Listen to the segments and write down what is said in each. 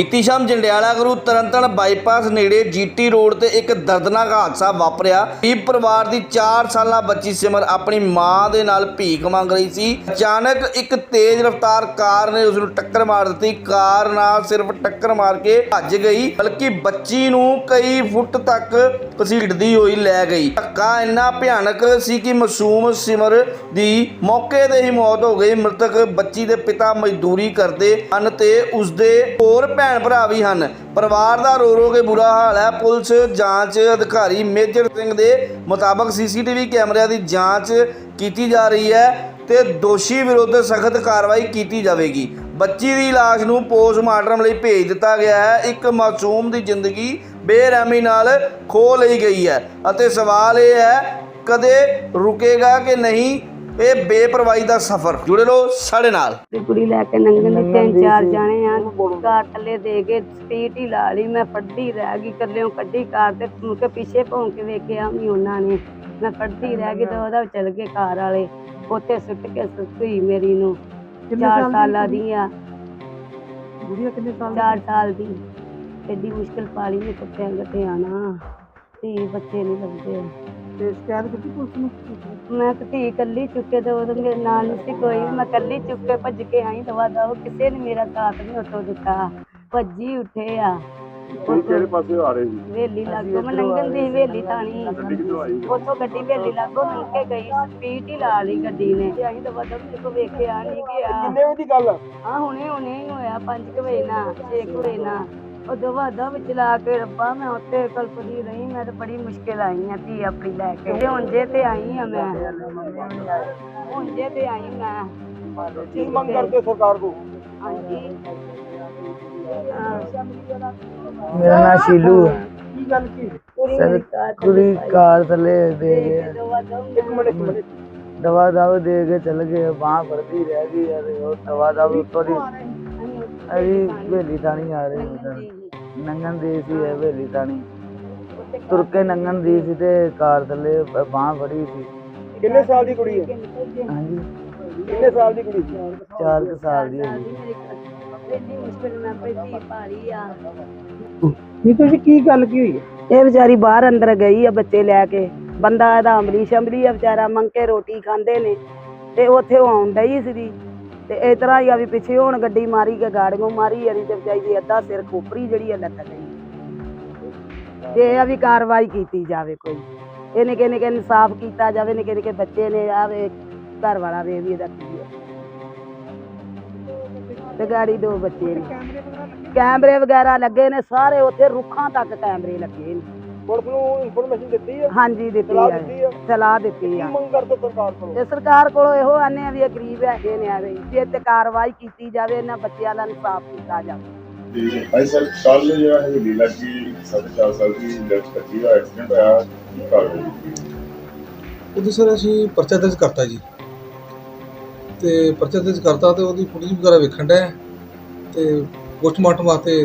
ਬੀਤੀ ਸ਼ਾਮ ਜੰਡਿਆਲਾ ਗੁਰੂ ਤਰਨਤਨ ਬਾਈਪਾਸ ਨੇੜੇ ਜੀਟੀ ਰੋਡ ਤੇ ਇੱਕ ਦਰਦਨਾਕ ਹਾਦਸਾ ਵਾਪਰਿਆ। ਗਰੀਬ ਪਰਿਵਾਰ ਦੀ 4 ਸਾਲਾ ਬੱਚੀ ਸਿਮਰ ਆਪਣੀ ਮਾਂ ਦੇ ਨਾਲ ਭੀਖ ਮੰਗ ਰਹੀ ਸੀ। ਅਚਾਨਕ ਇੱਕ ਤੇਜ਼ ਰਫ਼ਤਾਰ ਕਾਰ ਨੇ ਉਸ ਨੂੰ ਟੱਕਰ ਮਾਰ ਦਿੱਤੀ। ਕਾਰ ਨਾਲ ਸਿਰਫ ਟੱਕਰ ਮਾਰ ਕੇ ਭੱਜ ਗਈ, ਬਲਕਿ ਬੱਚੀ ਨੂੰ ਕਈ ਫੁੱਟ ਤੱਕ ਘਸੀਟਦੀ ਹੋਈ ਲੈ ਗਈ। ਧੱਕਾ ਇੰਨਾ ਭਿਆਨਕ ਸੀ ਕਿ ਮਾਸੂਮ ਸਿਮਰ ਦੀ ਮੌਕੇ ਤੇ ਹੀ ਮੌਤ ਹੋ ਗਈ। ਮ੍ਰਿਤਕ ਬੱਚੀ ਦੇ ਪਿਤਾ ਮਜ਼ਦੂਰੀ ਕਰਦੇ ਹਨ ਤੇ ਉਸਦੇ ਹੋਰ ਭੈਣ ਭਰਾ ਵੀ ਹਨ। ਪਰਿਵਾਰ ਦਾ ਰੋ ਰੋ ਕੇ ਬੁਰਾ ਹਾਲ ਹੈ। ਪੁਲਿਸ ਜਾਂਚ ਅਧਿਕਾਰੀ ਮੇਜਰ ਸਿੰਘ ਦੇ ਮੁਤਾਬਕ ਸੀਸੀਟੀਵੀ ਕੈਮਰਿਆਂ ਦੀ ਜਾਂਚ ਕੀਤੀ ਜਾ ਰਹੀ ਹੈ ਤੇ ਦੋਸ਼ੀ ਵਿਰੁੱਧ ਸਖਤ ਕਾਰਵਾਈ ਕੀਤੀ ਜਾਵੇਗੀ। ਬੱਚੀ ਦੀ ਲਾਸ਼ ਨੂੰ ਪੋਸਟਮਾਰਟਮ ਲਈ ਭੇਜ ਦਿੱਤਾ ਗਿਆ ਹੈ। ਇੱਕ ਮਾਸੂਮ ਦੀ ਜ਼ਿੰਦਗੀ ਬੇਰਹਿਮੀ ਨਾਲ ਖੋ ਲਈ ਗਈ ਹੈ। ਅਤੇ ਸਵਾਲ ਇਹ ਹੈ, ਕਦੇ ਰੁਕੇਗਾ ਕਿ ਨਹੀਂ? ਇਹ ਬੇਪਰਵਾਹੀ ਦਾ ਸਫ਼ਰ। ਜੁੜੇ ਰਹੋ ਸਾਡੇ ਨਾਲ। ਤੇ ਕੁੜੀ ਲੈ ਕੇ ਨੰਗਨ ਦੀ ਤਿੰਨ ਚਾਰ ਜਾਣੇ ਆ ਕਾਰ ਥੱਲੇ ਦੇ ਕੇ ਸਪੀਡ ਹੀ ਲਾ ਲਈ ਮੈਂ ਫੜਦੀ ਰਹਿ ਗਈ ਕੱਲਿਓ ਕੱਢੀ ਕਾਰ ਤੇ ਮੁੜ ਕੇ ਪਿੱਛੇ ਭੌਂ ਕੇ ਵੇਖਿਆ ਵੀ ਉਹਨਾਂ ਨੇ। ਮੈਂ ਫੜਦੀ ਰਹਿ ਗਈ ਤੇ ਉਹਦਾ ਚੱਲ ਗਏ ਕਾਰ ਵਾਲੇ। ਉੱਥੇ ਸੁੱਟ ਕੇ ਸੁੱਤੀ ਮੇਰੀ ਨੂੰ। ਚਾਰ ਸਾਲਾਂ ਦੀ ਆ ਗੁੜੀਆ ਕਿੰਨੇ ਸਾਲ ਚਾਰ ਸਾਲ ਦੀ। ਐਡੀ ਮੁਸ਼ਕਿਲ ਪਾਲੀ ਨੇ ਕੁੱਤਿਆਂ ਗੱਤੇ ਆਣਾ ਧੀ ਬੱਚੇ ਨਹੀਂ ਲੱਭਦੇ। ਤੇ ਸ਼ਿਕਾਇਤ ਕੀਤੀ ਪੁਲਿਸ ਨੂੰ? ਮੈਂ ਤਾਂ ਧੀ ਇਕੱਲੀ ਚੁੱਕੇ ਤੇ ਉਹਦੇ ਮੇਰੇ ਨਾਲ ਨਹੀਂ ਸੀ ਕੋਈ। ਮੈਂ ਇਕੱਲੀ ਚੁੱਕ ਕੇ ਭੱਜ ਕੇ ਆਈ ਦਵਾ ਦਵ ਕਿਸੇ ਨੇ ਮੇਰਾ ਸਾਥ ਨਹੀਂ ਉੱਥੋਂ ਦਿੱਤਾ। ਭੱਜੀ ਉੱਠੇ ਆ। ਕਿਹੜੇ ਪਾਸੇ ਆ ਰਹੇ ਸੀ? ਵੇਲੀ ਲੱਗੋ ਮੈਂ ਲੰਘਣ ਦੀ ਵੇਲੀ ਥਾਣੀ। ਉੱਥੋਂ ਗੱਡੀ ਵੇਲੀ ਲੱਗੋ ਲੰਘ ਕੇ ਗਈ। ਸਪੀਡ ਹੀ ਲਾ ਲਈ ਗੱਡੀ ਨੇ। ਤੇ ਅਸੀਂ ਦਵਾ ਦਵ ਮੇਰੇ ਕੋ ਵੇਖਿਆ ਨਹੀਂ ਗਿਆ। ਕਿੰਨੇ ਵਜੇ ਦੀ ਗੱਲ ਆ? ਆ ਹੁਣੇ ਹੁਣੇ ਹੀ ਹੋਇਆ। 5 ਵਜੇ ਨਾ 6 ਵਜੇ ਨਾ ਉਹ ਦਵਾ ਦਵ ਚਲਾ ਕੇ ਰੱਬਾ ਮੈਂ ਉੱਤੇ ਕਲਪਦੀ ਰਹੀ ਮੈਂ ਤਾਂ ਬੜੀ ਮੁਸ਼ਕਿਲ ਆਈ ਆ ਧੀ ਆਪਣੀ ਲੈ ਕੇ। ਤੇ ਹੁਣ ਜੇ ਤੇ ਆਈ ਆ ਮੈਂ। ਹੁਣ ਜੇ ਤੇ ਆਈ ਮੈਂ। ਕੀ ਮੰਗ ਕਰਦੇ ਸਰਕਾਰ ਕੋ ਹਾਂਜੀ। ਮੇਰਾ ਨਾਮ ਸ਼ੀਲੂ ਹੈ ਕੀ ਗੱਲ ਕੀ? ਕੁੜੀ ਕਾਰ ਥੱਲੇ ਦੇ ਗਏ ਇੱਕ ਮਿੰਟ ਇੱਕ ਮਿੰਟ। ਦਵਾ ਦਵ ਦੇ ਕੇ ਚਲ ਗਏ ਬਾਹ ਫੜਦੀ ਰਹਿ ਗਈ ਯਾਰ ਉਹ ਦਵਾ ਦਵ ਉੱਤੋਂ ਦੀ ਅਰੀ ਹਵੇਲੀ ਤਾਣੀ ਆ ਰਹੇ ਨੰਗਨ ਦੀ ਸੀ ਇਹ ਹਵੇਲੀ ਤਾਣੀ। ਤੁਰ ਕੇ ਨੰਗਨ ਦੀ ਸੀ ਤੇ ਕਾਰ ਥੱਲੇ ਬਾਹ ਫੜੀ ਸੀ। ਕਿੰਨੇ ਸਾਲ ਦੀ ਕੁੜੀ ਹੈ? ਹਾਂਜੀ। ਕਿੰਨੇ ਸਾਲ ਦੀ ਕੁੜੀ ਸੀ? 4 ਕੁ ਸਾਲ ਦੀ ਹੋਈ ਇੰਨੀ ਮੁਸ਼ਕਿਲ ਧੀ ਪਾਲੀ ਆ। ਨਹੀਂ ਤੁਸੀਂ ਕੀ ਗੱਲ ਕੀ ਹੋਈ ਹੈ? ਇਹ ਵਿਚਾਰੀ ਬਾਹਰ ਅੰਦਰ ਗਈ ਆ ਬੱਚੇ ਲੈ ਕੇ। ਬੰਦਾ ਇਹਦਾ ਅਮਲੀ ਸ਼ਮਲੀ ਆ ਵਿਚਾਰਾ ਮੰਗ ਕੇ ਰੋਟੀ ਖਾਂਦੇ ਨੇ। ਤੇ ਉੱਥੇ ਉਹ ਆਉਣ ਡਈ ਸੀ ਤੇ ਇਸ ਤਰ੍ਹਾਂ ਹੀ ਆ ਵੀ ਪਿੱਛੇ ਹੁਣ ਗੱਡੀ ਮਾਰੀ ਕੇ ਗਾੜੀਆਂ ਮਾਰੀ ਯਾਰੀ ਤੇ ਵਿਚਾਰੀ ਦੀ ਅੱਧਾ ਸਿਰ ਖੋਪਰੀ ਜਿਹੜੀ ਆ ਲੱਤ ਗਈ। ਤੇ ਇਹ ਆ ਵੀ ਕਾਰਵਾਈ ਕੀਤੀ ਜਾਵੇ ਕੋਈ, ਇਹ ਨਿੱਕੇ ਨਿੱਕੇ ਇਨਸਾਫ ਕੀਤਾ ਜਾਵੇ, ਨਿੱਕੇ ਨਿੱਕੇ ਬੱਚੇ ਨੇ ਆਵੇ ਘਰ ਵਾਲਾ ਵੇ ਵੀ ਇਹਦਾ ਕੀ ਆ। ਤੇ ਗਾੜੀ ਦੋ ਬੱਚੇ ਨੇ। ਕੈਮਰੇ ਵਗੈਰਾ ਲੱਗੇ ਨੇ, ਸਾਰੇ ਉੱਥੇ ਰੁੱਖਾਂ ਤੱਕ ਕੈਮਰੇ ਲੱਗੇ ਨੇ। ਪੁਲਿਸ ਨੂੰ ਇਨਫੋਰਮੇਸ਼ਨ ਦਿੱਤੀ ਹੈ ਹਾਂਜੀ ਦਿੱਤੀ ਸਲਾਹ ਆ। ਦਿੱਤੀ ਹੈ ਸਲਾਹ ਦਿੱਤੀ ਕੀ ਆ। ਮੰਗ ਕਰਦੇ ਸਰਕਾਰ ਕੋਲੋਂ? ਤੇ ਸਰਕਾਰ ਕੋਲੋਂ ਇਹੋ ਆਨੇ ਆ ਵੀ ਇਹ ਗਰੀਬ ਹੈਗੇ ਨੇ ਆਵੇ। ਜੇ ਤੇ ਕਾਰਵਾਈ ਕੀਤੀ ਜਾਵੇ ਇਹਨਾਂ ਬੱਚਿਆਂ ਦਾ ਇਨਸਾਫ ਕੀਤਾ ਜਾਵੇ। ਤੇ ਭਾਈ ਸਾਹਿਬ ਕੱਲ ਜਿਹੜਾ ਹੈ ਲੀਲਾ ਕੀ ਸਾਢੇ ਚਾਰ ਸਾਲ ਦੀ ਲੜਕੀ ਦਾ ਐਕਸੀਡੈਂਟ ਹੋਇਆ ਘਰ ਵਿੱਚ ਉਹਦੇ ਸਰ ਅਸੀਂ ਪਰਚਾ ਦਰਜ ਕਰਤਾ ਜੀ। ਤੇ ਪਰਚਾ ਦਰਜ ਕਰਤਾ ਤੇ ਉਹਦੀ ਫੁਟੇਜ ਵਗੈਰਾ ਵੇਖਣ ਡਿਆ ਤੇ ਪੋਸਟਮਾਰਟਮ ਵਾਸਤੇ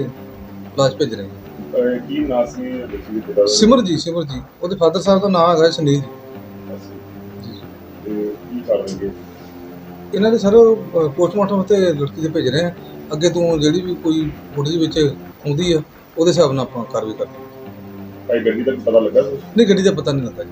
ਲਾਸ਼ ਭੇਜ ਰਹੇ ਹਾਂ। ਅਹ ਕੀ ਨਾਂ ਸੀ ਬੱਚੀ ਦੇ ਪਿਤਾ ਸਿਮਰ ਜੀ ਸਿਮਰ ਜੀ। ਉਹਦੇ ਫਾਦਰ ਸਾਹਿਬ ਦਾ ਨਾਮ ਹੈਗਾ ਸੁਨੀਲ ਤੇ ਕੀ ਕਰਨਗੇ ਇਹਨਾਂ ਦੇ ਸਰ ਪੋਸਟਮਾਰਟਮ ਤੇ ਲੜਕੀ ਦੇ ਭੇਜ ਰਹੇ ਆ। ਅੱਗੇ ਤੋਂ ਜਿਹੜੀ ਵੀ ਕੋਈ ਫੁਟੇਜ ਵਿੱਚ ਆਉਂਦੀ ਆ ਉਹਦੇ ਹਿਸਾਬ ਨਾਲ ਆਪਾਂ ਕਾਰਵਾਈ ਕਰਦੇ ਹਾਂ। ਭਾਈ ਗੱਡੀ ਦਾ ਪਤਾ ਲੱਗਾ ਕੁਛ? ਨਹੀਂ ਗੱਡੀ ਦਾ ਪਤਾ ਨਹੀਂ ਲੱਗਾ ਜੀ।